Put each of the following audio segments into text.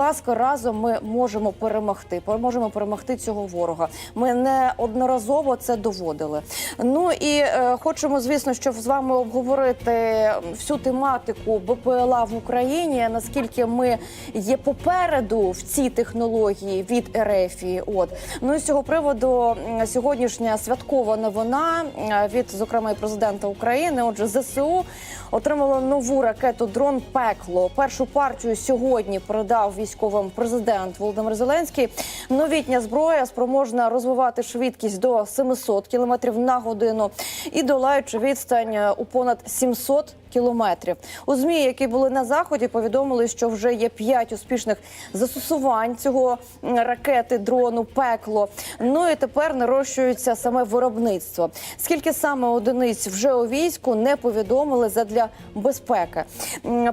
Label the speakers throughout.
Speaker 1: ласка, разом ми можемо перемогти. Можемо перемогти цього ворога. Ми неодноразово це доводили. Ну і е, хочемо, звісно, щоб з вами обговорити всю тематику БПЛА в Україні. Наскільки ми є попереду в цій технології від РФ. От ну і з цього приводу сьогоднішня святкова новина е, від зокрема і президента України. Отже, ЗСУ отримало нову ракету дрон Пекло. Першу партію сьогодні передав військовим президент Володимир Зеленський. Новітня зброя спроможна розвивати швидкість до 700 км на годину і долаючи відстань е, у понад 700 кілометрів. У змі, які були на заході, повідомили, що вже є п'ять успішних застосувань цього ракети, дрону, пекло. Ну і тепер нарощується саме виробництво. Скільки саме одиниць вже у війську не повідомили задля безпеки.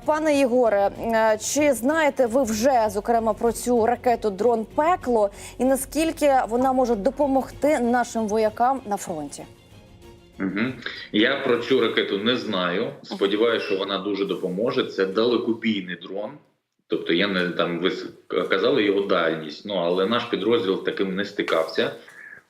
Speaker 1: Пане Єгоре, е, чи знаєте ви вже зокрема про цю ракету дрон пекло і наскільки вона може допомогти нашим воякам на фронті?
Speaker 2: Угу. Я про цю ракету не знаю. Сподіваюся, що вона дуже допоможе. Це далекобійний дрон. Тобто я не там ви казали його дальність. Ну але наш підрозділ таким не стикався.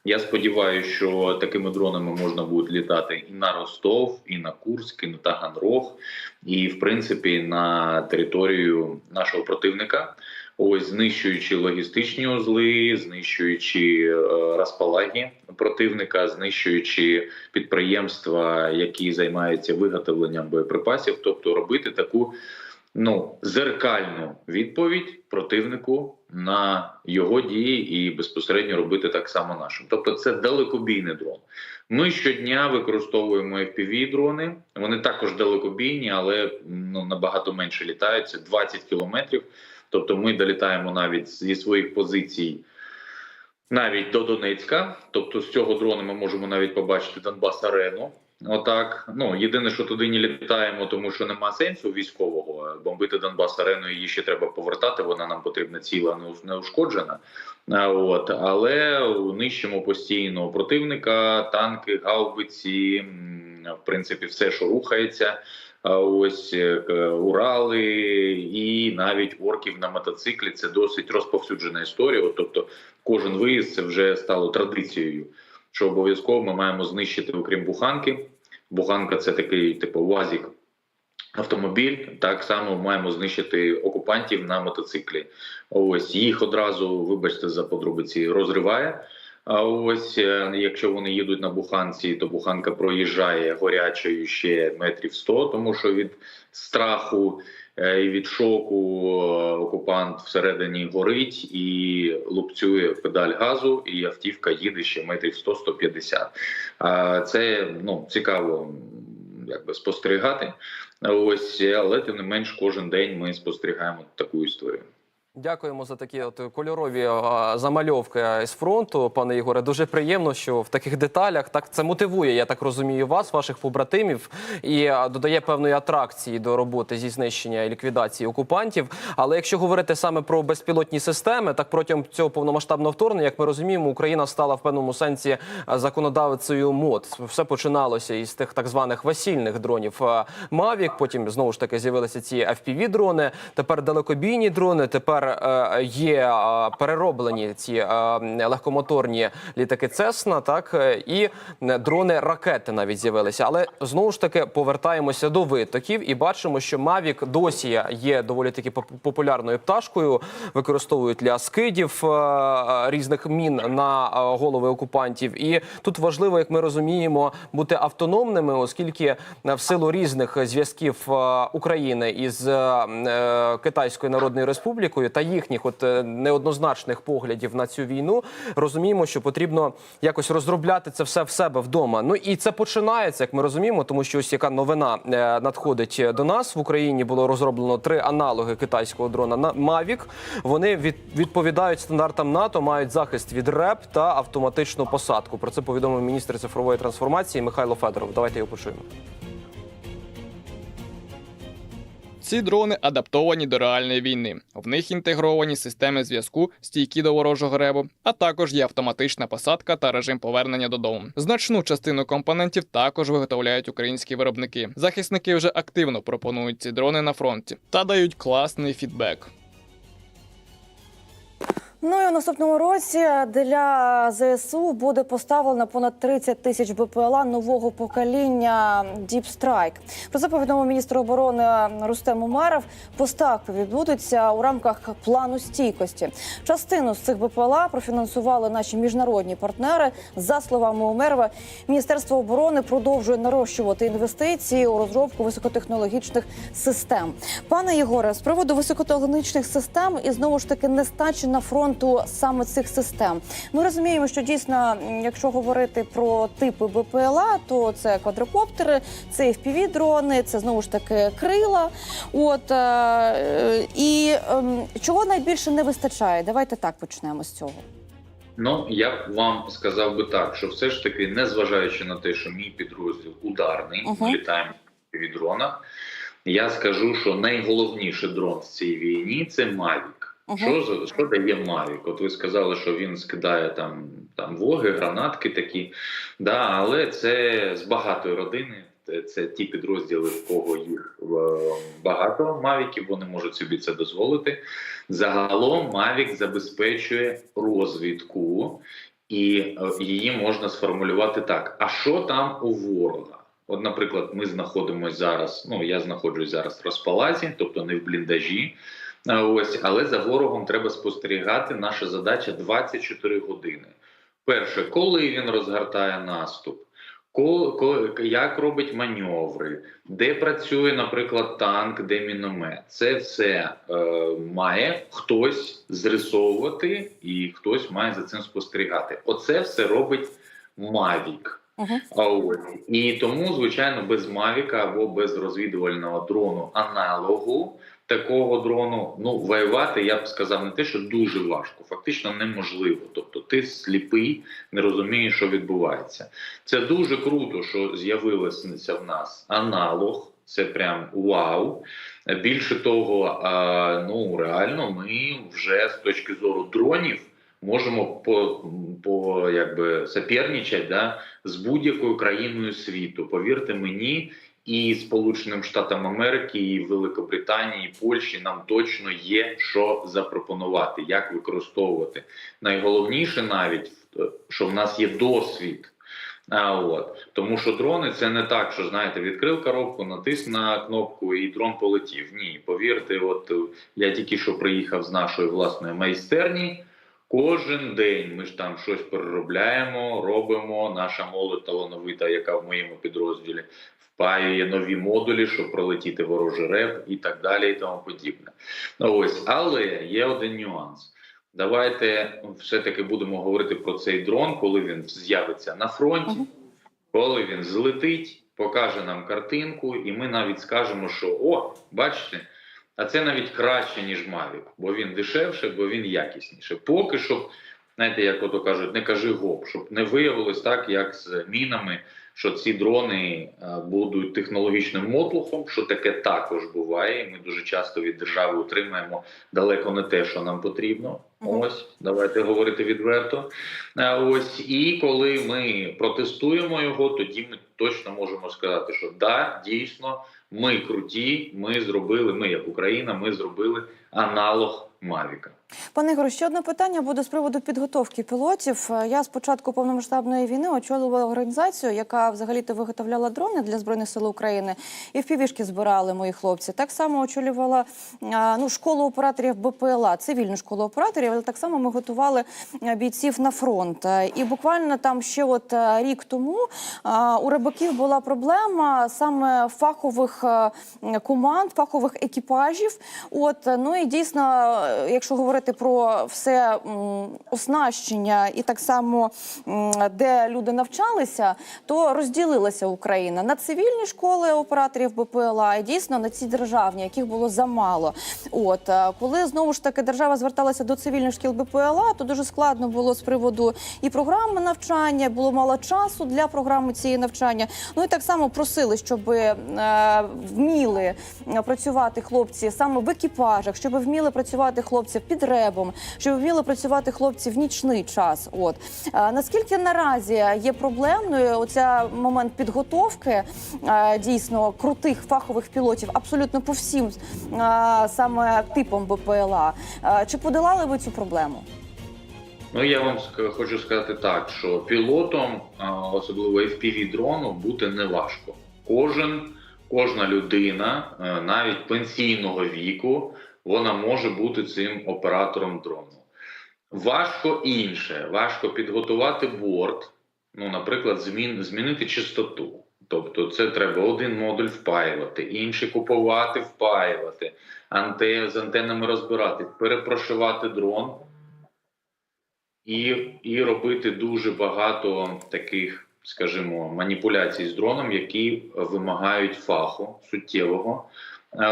Speaker 2: Я сподіваюся, що такими дронами можна буде літати і на Ростов, і на Курськ, і на Таганрог, і в принципі на територію нашого противника. Ось знищуючи логістичні узли, знищуючи е, розпалаги противника, знищуючи підприємства, які займаються виготовленням боєприпасів, тобто робити таку ну зеркальну відповідь противнику на його дії і безпосередньо робити так само нашим. Тобто, це далекобійний дрон. Ми щодня використовуємо fpv дрони. Вони також далекобійні, але ну набагато менше літаються 20 кілометрів. Тобто, ми долітаємо навіть зі своїх позицій. Навіть до Донецька, тобто з цього дрона ми можемо навіть побачити Донбас Арену. Отак. Ну єдине, що туди не літаємо, тому що нема сенсу військового бомбити Донбас Арену. Її ще треба повертати. Вона нам потрібна ціла, не- ушкоджена. От але нищимо постійно противника, танки, гаубиці, в принципі, все, що рухається. Ось е, Урали і навіть орків на мотоциклі. Це досить розповсюджена історія. От, Тобто, кожен виїзд це вже стало традицією що обов'язково ми маємо знищити, окрім буханки. Буханка це такий типу УАЗик автомобіль. Так само маємо знищити окупантів на мотоциклі. Ось їх одразу, вибачте, за подробиці розриває. А ось е, якщо вони їдуть на буханці, то буханка проїжджає горячою ще метрів 100, тому що від страху е, і від шоку е, окупант всередині горить і лупцює педаль газу, і автівка їде ще метрів 100-150. А це ну цікаво, якби спостерігати. Ось, але тим не менш, кожен день ми спостерігаємо таку історію.
Speaker 3: Дякуємо за такі от кольорові замальовки з фронту, пане Ігоре. Дуже приємно, що в таких деталях так це мотивує, я так розумію, вас, ваших побратимів, і додає певної атракції до роботи зі знищення і ліквідації окупантів. Але якщо говорити саме про безпілотні системи, так протягом цього повномасштабного вторгнення, як ми розуміємо, Україна стала в певному сенсі законодавцею МОД. Все починалося із тих так званих весільних дронів Мавік. Потім знову ж таки з'явилися ці fpv дрони. Тепер далекобійні дрони. Тепер е, є е, перероблені ці е, легкомоторні літаки Цесна, так і дрони ракети навіть з'явилися. Але знову ж таки повертаємося до витоків і бачимо, що Мавік досі є доволі таки поп- популярною пташкою. Використовують для скидів різних мін на голови окупантів. І тут важливо, як ми розуміємо, бути автономними, оскільки в силу різних зв'язків України із Китайською Народною Республікою та їхніх от е, неоднозначних поглядів на цю війну, розуміємо, що потрібно якось розробляти це все в себе вдома. Ну і це починається, як ми розуміємо, тому що ось яка новина е, надходить до нас в Україні. Було розроблено три аналоги китайського дрона на Mavic. Вони від, відповідають стандартам НАТО, мають захист від РЕП та автоматичну посадку. Про це повідомив міністр цифрової трансформації Михайло Федоров. Давайте його почуємо.
Speaker 4: Ці дрони адаптовані до реальної війни. В них інтегровані системи зв'язку, стійкі до ворожого ребу, а також є автоматична посадка та режим повернення додому. Значну частину компонентів також виготовляють українські виробники. Захисники вже активно пропонують ці дрони на фронті та дають класний фідбек.
Speaker 1: Ну і у наступному році для ЗСУ буде поставлено понад 30 тисяч БПЛА нового покоління Strike. Про це повідомив міністр оборони Рустем Умеров. Поставки відбудуться у рамках плану стійкості. Частину з цих БПЛА профінансували наші міжнародні партнери. За словами Умерова, міністерство оборони продовжує нарощувати інвестиції у розробку високотехнологічних систем. Пане Єгоре, з приводу високотехнологічних систем і знову ж таки нестачі на фронту саме цих систем. Ми розуміємо, що дійсно, якщо говорити про типи БПЛА, то це квадрокоптери, це fpv дрони, це знову ж таки крила. От е, і ем, чого найбільше не вистачає? Давайте так почнемо з цього.
Speaker 2: Ну я б вам сказав би так, що все ж таки, незважаючи на те, що мій підрозділ ударний, ми літаємо від дронах. Я скажу, що найголовніший дрон в цій війні це Mavic.
Speaker 1: Мгм.
Speaker 2: Що що дає Mavic? От ви сказали, що він скидає там там воги, гранатки такі. Да, але це з багатої родини. Це- ті підрозділи, в кого їх багато мавіків, вони можуть собі це дозволити. Загалом Mavic забезпечує розвідку, і е, її можна сформулювати так: а що там у ворога? От, наприклад, ми знаходимося зараз. Ну я знаходжусь зараз в розпалазі, тобто не в бліндажі. Ось, але за ворогом треба спостерігати. Наша задача 24 години. Перше, коли він розгортає наступ, як робить маневри, де працює, наприклад, танк, де міномет. Це все е, має хтось зрисовувати, і хтось має за цим спостерігати. Оце все робить Mavic.
Speaker 1: Угу.
Speaker 2: А і тому, звичайно, без Мавіка або без розвідувального дрону аналогу такого дрону, ну воювати я б сказав не те, що дуже важко, фактично неможливо. Тобто, ти сліпий, не розумієш, що відбувається. Це дуже круто, що з'явилося в нас аналог. Це прям вау. Більше того, ну реально, ми вже з точки зору дронів можемо по, по якби соперничати да, з будь-якою країною світу. Повірте мені, і Сполученим Штатам Америки, і Великобританії, і Польщі нам точно є що запропонувати, як використовувати. Найголовніше навіть е, що в нас є досвід. А от тому, що дрони це не так, що знаєте, відкрив коробку, натис на кнопку і дрон полетів. Ні, повірте, от е, я тільки що приїхав з нашої власної майстерні. Кожен день ми ж там щось переробляємо, робимо. Наша молодь талановита, яка в моєму підрозділі впаює нові модулі, щоб пролетіти ворожий реп і так далі, і тому подібне. Ось, але є один нюанс. Давайте все-таки будемо говорити про цей дрон, коли він з'явиться на фронті, коли він злетить, покаже нам картинку, і ми навіть скажемо, що о, бачите. А це навіть краще, ніж Mavic, бо він дешевше, бо він якісніше. Поки що, знаєте, як ото кажуть, не кажи гоп, щоб не виявилось так, як з мінами, що ці дрони е, будуть технологічним мотлухом, що таке також буває. Ми дуже часто від держави отримаємо далеко не те, що нам потрібно. Ось, давайте говорити відверто. Е, Ось, і коли ми протестуємо його, тоді ми точно можемо сказати, що да, дійсно, ми круті, ми зробили, ми як Україна, ми зробили аналог Мавіка.
Speaker 1: Пане Ігоре, ще одне питання буде з приводу підготовки пілотів. Е, Я з початку повномасштабної війни очолювала організацію, яка взагалі-то виготовляла дрони для збройних сил України, і в півішки збирали мої хлопці. Так само очолювала е, ну школу операторів БПЛА, цивільну школу операторів, але так само ми готували е, бійців на фронт. Е, І буквально там ще от е, рік тому у рибаків була проблема саме фахових команд, фахових екіпажів. От ну і дійсно, якщо говорити про все оснащення і так само де люди навчалися, то розділилася Україна на цивільні школи операторів БПЛА і дійсно на ці державні, яких було замало. От коли знову ж таки держава зверталася до цивільних шкіл БПЛА, то дуже складно було з приводу і програми навчання, було мало часу для програми цієї навчання. Ну і так само просили, щоб е, вміли е, працювати хлопці саме в екіпажах, щоб вміли працювати хлопці під ребом, щоб вміли працювати хлопці в нічний час. От Е, наскільки наразі є проблемною оця момент підготовки дійсно крутих фахових пілотів абсолютно по всім саме типам БПЛА? Чи подолали ви цю проблему?
Speaker 2: Ну я вам хочу сказати так, що пілотом, особливо fpv дрону, бути не важко. Кожен, кожна людина, навіть пенсійного віку, вона може бути цим оператором дрону. Важко інше, важко підготувати борт, ну, наприклад, змін, змінити частоту. Тобто, це треба один модуль впаювати, інший купувати, впаювати, анте, з антеннами розбирати, перепрошивати дрон і, і робити дуже багато таких, скажімо, маніпуляцій з дроном, які вимагають фаху суттєвого.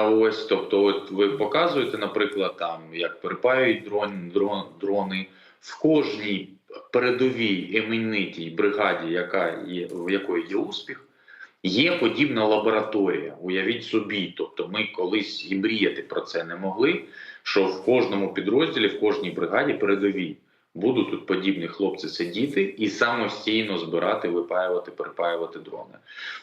Speaker 2: Ось, тобто, от ви показуєте, наприклад, там як перепаюють дрон, дрон, дрони в кожній передовій іменитій бригаді, яка є в якої є успіх. Є подібна лабораторія. Уявіть собі. Тобто, ми колись і мріяти про це не могли. Що в кожному підрозділі, в кожній бригаді передовій будуть тут подібні хлопці сидіти і самостійно збирати, випаювати, перепаювати дрони.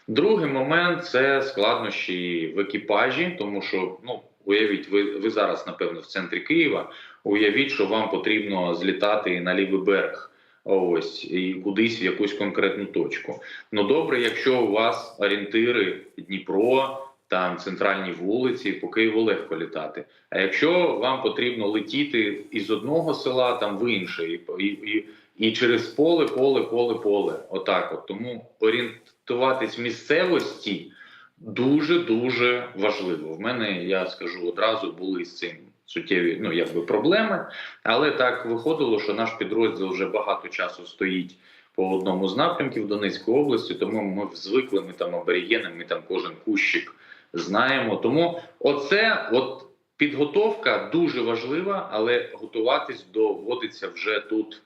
Speaker 2: Другий момент це складнощі в екіпажі, тому що ну уявіть, ви, ви зараз, напевно, в центрі Києва. Уявіть, що вам потрібно злітати на лівий берег. Ось і кудись в якусь конкретну точку. Ну добре, якщо у вас орієнтири Дніпро, там центральні вулиці, по Києву легко літати. А якщо вам потрібно летіти із одного села там в інше, і, і, і, через поле, поле, поле, поле, отак, от тому орієнтуватись в місцевості дуже дуже важливо. В мене я скажу одразу були з цим суттєві ну якби проблеми, але так виходило, що наш підрозділ вже багато часу стоїть по одному з напрямків Донецької області, тому ми звикли, ми там аборігенами, ми там кожен кущик знаємо. Тому оце от підготовка дуже важлива, але готуватись доводиться вже тут.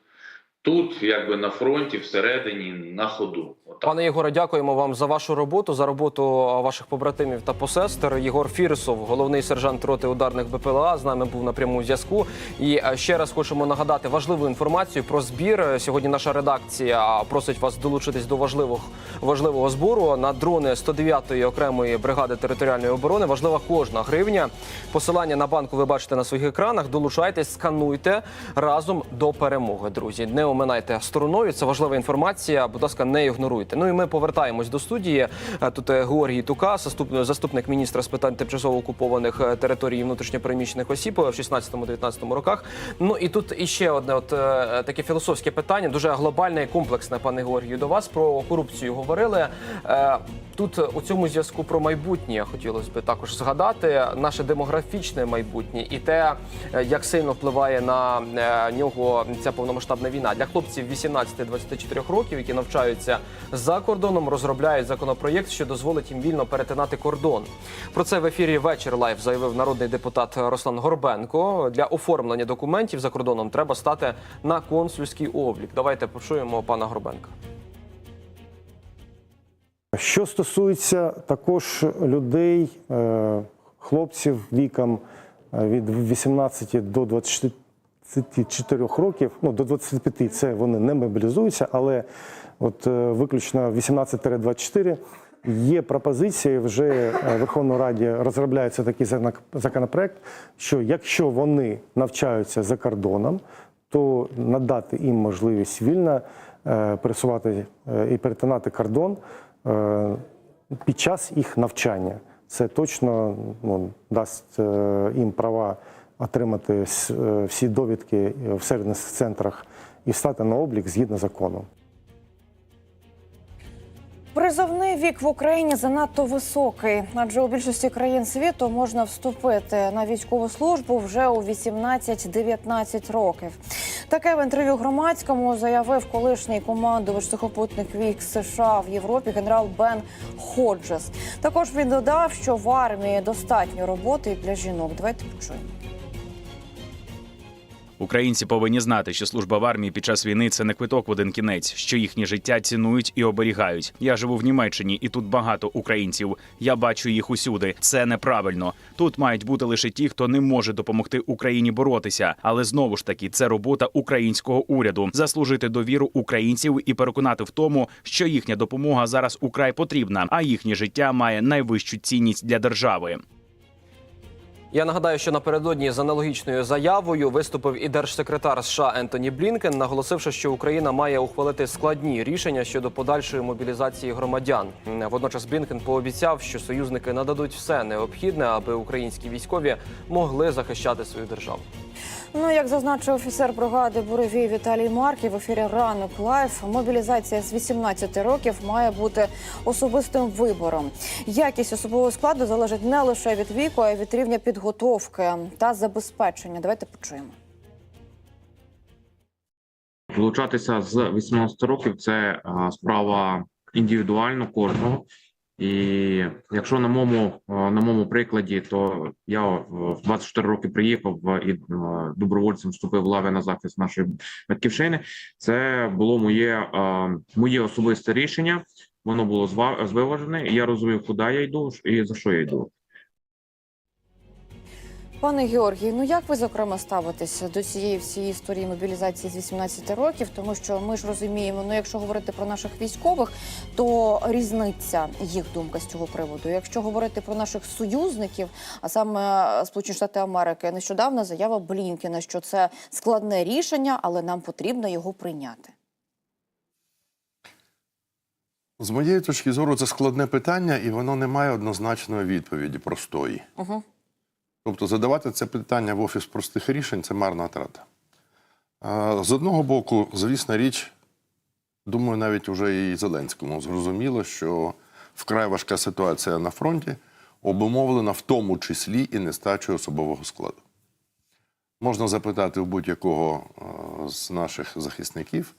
Speaker 2: Тут, якби на фронті, всередині, на ходу. Отак.
Speaker 3: Пане Єгоре, дякуємо вам за вашу роботу, за роботу ваших побратимів та посестер. Єгор Фірсов, головний сержант роти ударних БПЛА, з нами був на прямому зв'язку. І е, ще раз хочемо нагадати важливу інформацію про збір. Е, Сьогодні наша редакція просить вас долучитись до важливого важливого збору на дрони 109-ї окремої бригади територіальної оборони. Важлива кожна гривня. Посилання на банку ви бачите на своїх екранах. Долучайтесь, скануйте разом до перемоги. Друзі, не оминайте стороною. Це важлива інформація. Будь ласка, не ігноруйте. Ну і ми повертаємось до студії. Е, Тут е, Георгій Тука, заступ- заступник міністра з питань тимчасово окупованих е, територій внутрішньопереміщених осіб в 16-19 роках. Ну і тут іще одне, от таке філософське питання, дуже глобальне і комплексне, пане Георгію. До вас про корупцію говорили. Тут у цьому зв'язку про майбутнє хотілося б також згадати наше демографічне майбутнє і те, як сильно впливає на нього ця повномасштабна війна для хлопців 18-24 років, які навчаються за кордоном, розробляють законопроєкт, що дозволить їм вільно перетинати кордон. Про це в ефірі вечір лайв заявив народний депутат Руслан Горбенко. Для оформлення документів за кордоном треба стати на консульський облік. Давайте почуємо пана Горбенка.
Speaker 5: Що стосується також людей, е, хлопців віком е, від 18 до 24 років, ну до 25 це вони не мобілізуються, але от е, виключно 18-24 є пропозиції вже е, в Верховній Раді розробляється такий законопроект, що якщо вони навчаються за кордоном, то надати їм можливість вільно е, пересувати і перетинати кордон під час їх навчання. Це точно ну, дасть їм права отримати е, всі довідки в сервісних центрах і стати на облік згідно закону.
Speaker 1: Призовний вік в Україні занадто високий, адже у більшості країн світу можна вступити на військову службу вже у 18-19 років. Таке в інтерв'ю громадському заявив колишній командувач сухопутних військ США в Європі генерал Бен Ходжес. Також він додав, що в армії достатньо роботи для жінок. Давайте почуємо.
Speaker 6: Українці повинні знати, що служба в армії під час війни це не квиток в один кінець, що їхнє життя цінують і оберігають. Я живу в Німеччині, і тут багато українців. Я бачу їх усюди. Це неправильно. Тут мають бути лише ті, хто не може допомогти Україні боротися. Але знову ж таки, це робота українського уряду заслужити довіру українців і переконати в тому, що їхня допомога зараз украй потрібна, а їхнє життя має найвищу цінність для держави.
Speaker 3: Я нагадаю, що напередодні з аналогічною заявою виступив і держсекретар США Ентоні Блінкен, наголосивши, що Україна має ухвалити складні рішення щодо подальшої мобілізації громадян. Водночас Блінкен пообіцяв, що союзники нададуть все необхідне, аби українські військові могли захищати свою державу.
Speaker 1: Ну, як зазначив офіцер бригади буревій Віталій Марків в ефірі ранок лайф, мобілізація з 18 років має бути особистим вибором. Якість особового складу залежить не лише від віку, а й від рівня підготовки та забезпечення. Давайте почуємо.
Speaker 7: Долучатися з 18 років це справа індивідуально кожного. І якщо на моєму е, на моєму прикладі, то я в 24 роки приїхав і е, добровольцем вступив в лави на захист нашої батьківщини. Це було моє е, моє особисте рішення. Воно було звиважене. і Я розумів, куди я йду і за що я йду.
Speaker 1: Пане Георгій, ну як ви зокрема ставитеся до цієї всієї історії мобілізації з 18 років? Тому що ми ж розуміємо, ну якщо говорити про наших військових, то різниця їх думка з цього приводу. Якщо говорити про наших союзників, а саме Сполучені Штати Америки, нещодавно заява Блінкена, що це складне рішення, але нам потрібно його прийняти.
Speaker 8: З моєї точки зору, це складне питання, і воно не має однозначної відповіді простої.
Speaker 1: Угу.
Speaker 8: Тобто, задавати це питання в офіс простих рішень це марна трата. З одного боку, звісна річ, думаю, навіть уже і Зеленському зрозуміло, що вкрай важка ситуація на фронті обумовлена в тому числі і нестачею особового складу. Можна запитати у будь-якого е, з наших захисників.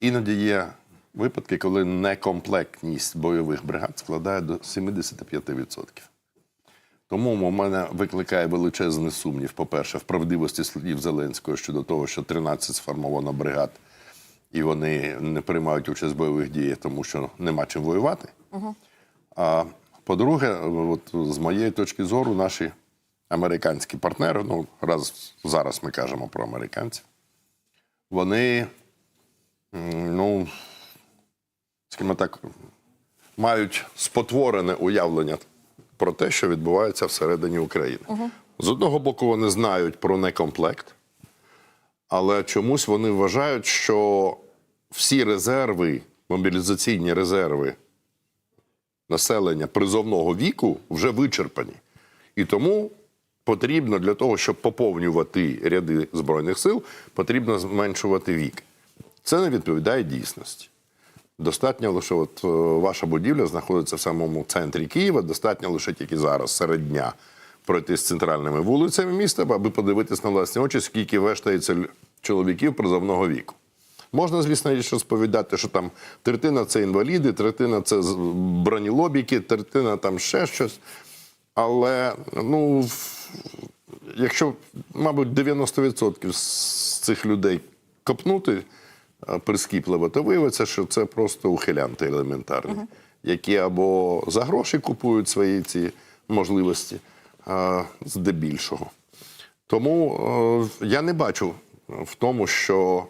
Speaker 8: Іноді є випадки, коли некомплектність бойових бригад складає до 75%. Тому у мене викликає величезний сумнів, по-перше, в правдивості слів Зеленського щодо того, що 13 сформовано бригад, і вони не приймають участь в бойових діях, тому що нема чим воювати. А по-друге, от з моєї точки зору, наші американські партнери, ну раз зараз ми кажемо про американців, вони, ну, скажімо так, мають спотворене уявлення про те, що відбувається всередині України. З одного боку, вони знають про некомплект, але чомусь вони вважають, що всі резерви, мобілізаційні резерви населення призовного віку вже вичерпані. І тому потрібно для того, щоб поповнювати ряди Збройних сил, потрібно зменшувати вік. Це не відповідає дійсності. Достатньо лише, от е, ваша будівля знаходиться в самому центрі Києва. Достатньо лише тільки зараз, серед дня, пройти з центральними вулицями міста, аби подивитись на власні очі, скільки вештається чоловіків призовного віку. Можна, звісно, річ розповідати, що там третина це інваліди, третина це бронелобіки, третина там ще щось. Але ну, якщо, мабуть, 90% з цих людей копнути прискіпливо, то виявиться, що це просто ухилянти елементарні, які або за гроші купують свої ці можливості е, здебільшого. Тому е, я не бачу в тому, що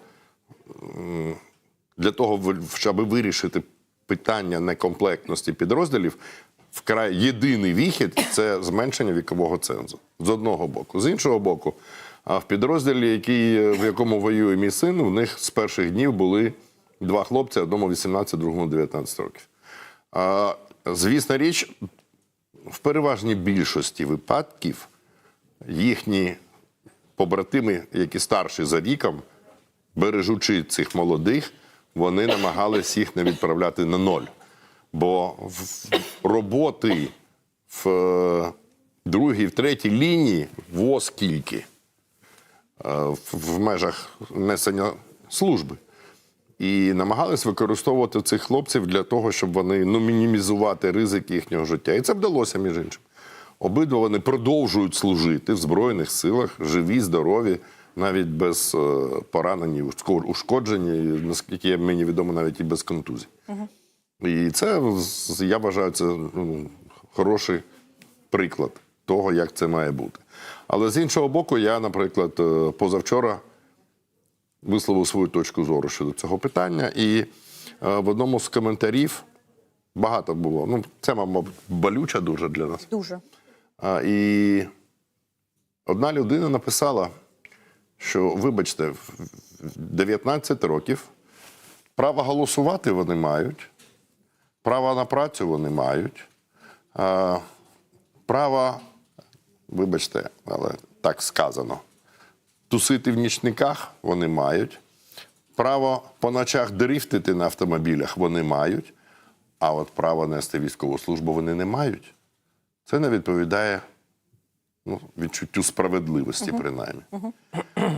Speaker 8: для того, щоб вирішити питання некомплектності підрозділів, вкрай єдиний вихід це зменшення вікового цензу з одного боку. З іншого боку, а в підрозділі, який, в якому воює мій син, у них з перших днів були два хлопці, одному 18, другому 19 років. А, звісна річ, в переважній більшості випадків їхні побратими, які старші за віком, бережучи цих молодих, вони намагались їх не відправляти на ноль. Бо в роботи в е, другій, в третій лінії во скільки е, в- в межах несення служби. І намагались використовувати цих хлопців для того, щоб вони ну, мінімізувати ризик їхнього життя. І це вдалося, між іншим. Обидва вони продовжують служити в Збройних силах, живі, здорові, навіть без е, поранені, ушко- ушкоджені, наскільки мені відомо, навіть і без контузій. І це я вважаю, це ну, хороший приклад того, як це має бути. Але з іншого боку, я, наприклад, е, позавчора висловив свою точку зору щодо цього питання. І е, в одному з коментарів багато було. Ну, це, мабуть, болюча дуже для нас.
Speaker 1: Дуже
Speaker 8: А, і одна людина написала, що, вибачте, в в 19 років право голосувати вони мають, право на працю вони мають, право, вибачте, але так сказано, тусити в нічниках вони мають, право по ночах дрифтити на автомобілях вони мають, а от право нести військову службу вони не мають. Це не відповідає ну, відчуттю справедливості, принаймні.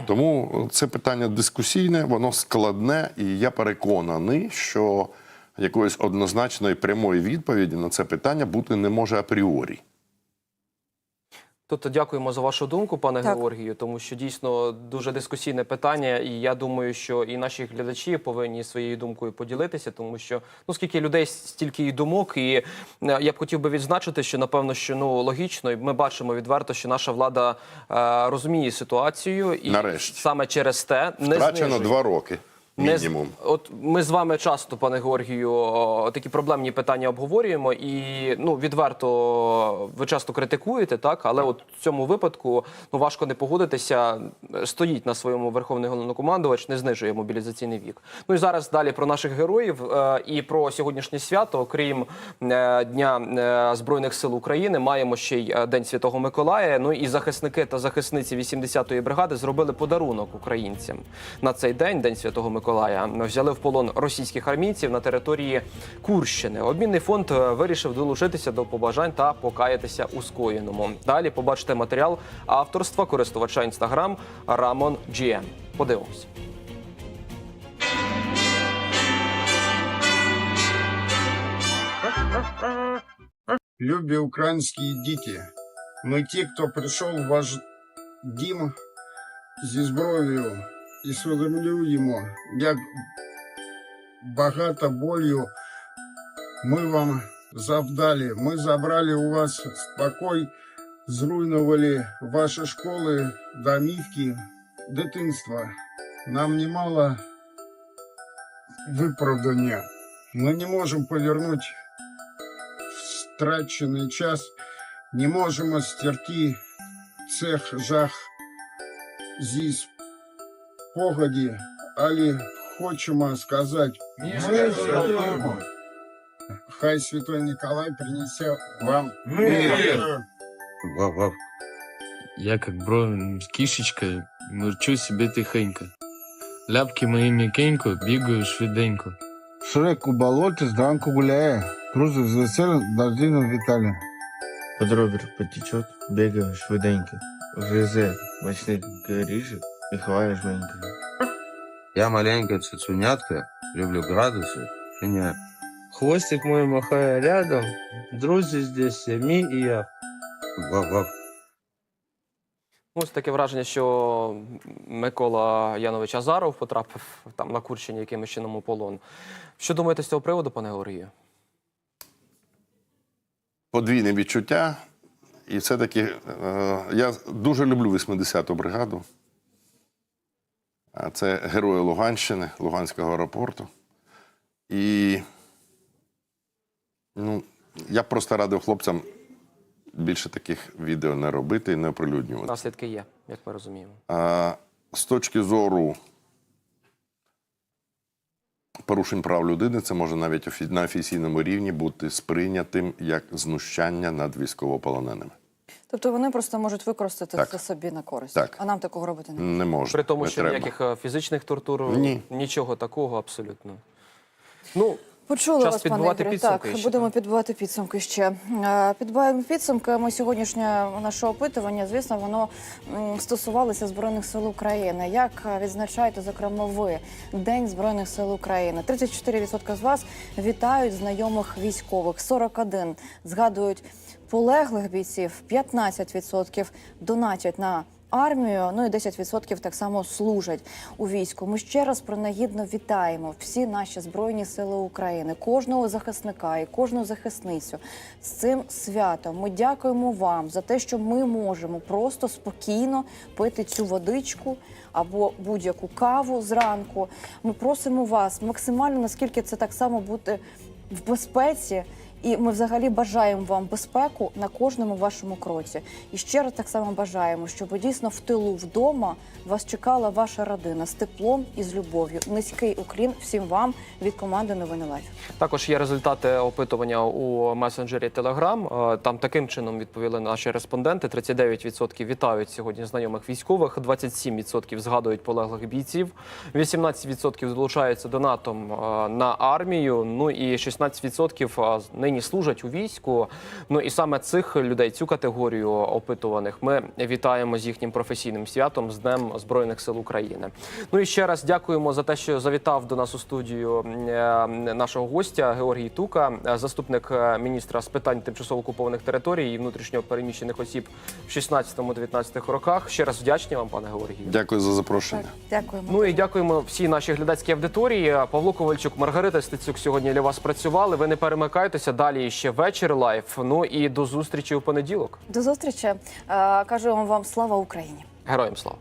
Speaker 8: Тому це питання дискусійне, воно складне, і я переконаний, що якоїсь однозначної прямої відповіді на це питання бути не може апріорі.
Speaker 3: Тобто дякуємо за вашу думку, пане
Speaker 1: Так.
Speaker 3: Георгію, тому що дійсно дуже дискусійне питання, і я думаю, що і наші глядачі повинні своєю думкою поділитися, тому що ну скільки людей, стільки і думок. І е, я б хотів би відзначити, що напевно, що ну логічно, і ми бачимо відверто, що наша влада е, розуміє ситуацію, і
Speaker 8: Нарешті.
Speaker 3: саме через те не
Speaker 8: Втрачено
Speaker 3: знижує.
Speaker 8: два роки
Speaker 3: Не з- От ми з вами часто, пане Георгію, такі проблемні питання обговорюємо, і ну відверто ви часто критикуєте, так але от в цьому випадку ну важко не погодитися. Стоїть на своєму верховний головнокомандувач, не знижує мобілізаційний вік. Ну і зараз далі про наших героїв е, і про сьогоднішнє свято, окрім е, Дня е, Збройних сил України, маємо ще й День Святого Миколая. Ну і захисники та захисниці 80-ї бригади зробили подарунок українцям на цей день, День Святого Миколая. Взяли в полон російських армійців на території Курщини. Обмінний фонд е, вирішив долучитися до побажань та покаятися у скоєному. Далі побачите матеріал авторства користувача інстаграм Рамон GM. Подивимось.
Speaker 9: Любі українські діти, ми ті, хто прийшов в ваш дім зі зброєю і свідомлюємо, як багато болю ми вам завдали. Ми забрали у вас спокій, зруйнували ваші школи, домівки, дитинство. Нам немало виправдання. Ми не можемо повернути втрачений час не можемо стерти цех жах зі спогаді, але хочемо сказати, хай Святой Николай принесе вам мир.
Speaker 10: Вав-вав. Я как бро кишечка, мурчу себе тихенько. Ляпки мої м'якенько, бігаю швиденько.
Speaker 9: Шрек у болоті зранку гуляє, друзі взлетіли, дожди нам вітали.
Speaker 10: Подробер потечет, бегаю швиденько. Гризе мочник горішек і ховаю жменько.
Speaker 11: Я маленькая цуцунятка, люблю градусы, меня.
Speaker 10: Хвостик мой махає рядом, друзі здесь мій і я.
Speaker 11: Вав-вав.
Speaker 3: Ось таке враження, що Микола Янович Азаров потрапив там на Курщині якимось чином у полон. Що думаєте з цього приводу, пане Георгію?
Speaker 8: Подвійне відчуття. І все-таки е, я дуже люблю 80-ту бригаду. Це герої Луганщини, Луганського аеропорту. І ну, я просто радив хлопцям більше таких відео не робити і не оприлюднювати.
Speaker 3: Наслідки є, як ми розуміємо.
Speaker 8: А, з точки зору порушень прав людини, це може навіть на офіційному рівні бути сприйнятим як знущання над військовополоненими.
Speaker 1: Тобто вони просто можуть використати
Speaker 8: Так.
Speaker 1: це собі на користь.
Speaker 8: Так.
Speaker 1: А нам такого робити не можна.
Speaker 8: Не може.
Speaker 3: При тому,
Speaker 8: не
Speaker 3: що
Speaker 8: треба.
Speaker 3: ніяких е, фізичних тортур,
Speaker 8: Ні.
Speaker 3: нічого такого абсолютно. Ну,
Speaker 1: Почули
Speaker 3: Час
Speaker 1: вас, пане Ігорю.
Speaker 3: підсумки
Speaker 1: Так,
Speaker 3: ще,
Speaker 1: будемо
Speaker 3: так?
Speaker 1: підбивати підсумки ще. Е, Підбиваємо підсумки. Ми сьогоднішнє наше опитування, звісно, воно стосувалося Збройних сил України. Як е, відзначаєте, зокрема, ви День Збройних сил України? 34% з вас вітають знайомих військових, 41% згадують полеглих бійців, 15% донатять на армію, ну і 10% так само служать у війську. Ми ще раз принагідно вітаємо всі наші збройні сили України, кожного захисника і кожну захисницю з цим святом. Ми дякуємо вам за те, що ми можемо просто спокійно пити цю водичку або будь-яку каву зранку. Ми просимо вас максимально, наскільки це так само бути в безпеці І ми взагалі бажаємо вам безпеку на кожному вашому кроці. І ще раз так само бажаємо, щоб дійсно в тилу вдома вас чекала ваша родина з теплом і з любов'ю. Низький уклін всім вам від команди Новини Лайф.
Speaker 3: Також є результати опитування у месенджері Telegram. Е, Там таким чином відповіли наші респонденти. 39% вітають сьогодні знайомих військових, 27% згадують полеглих бійців, 18% долучаються донатом е, на армію. Ну і 16% е, нині служать у війську. Ну і саме цих людей, цю категорію опитуваних, ми вітаємо з їхнім професійним святом з Днем Збройних сил України. Ну і ще раз дякуємо за те, що завітав до нас у студію е, нашого гостя Георгій Тука, е, заступник е, міністра з питань тимчасово окупованих територій і внутрішньо переміщених осіб в 16-19 роках. Ще раз вдячні вам, пане Георгію.
Speaker 8: Дякую за запрошення.
Speaker 1: Так, дякуємо.
Speaker 3: Ну і дякуємо всій нашій глядацькій аудиторії. Павло Ковальчук, Маргарита Стецюк сьогодні для вас працювали. Ви не перемикайтеся. Далі ще вечір лайф. Ну і до зустрічі у понеділок.
Speaker 1: До зустрічі. Кажу вам слава Україні.
Speaker 3: Героям слава.